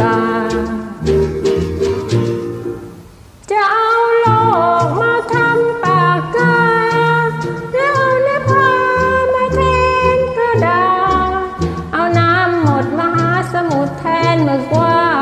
ตา จะเอาโลกมาทำปากกาแล้วนภามาแทนกระดาษเอาน้ำหมดมหาสมุทรแทนเมึกว่า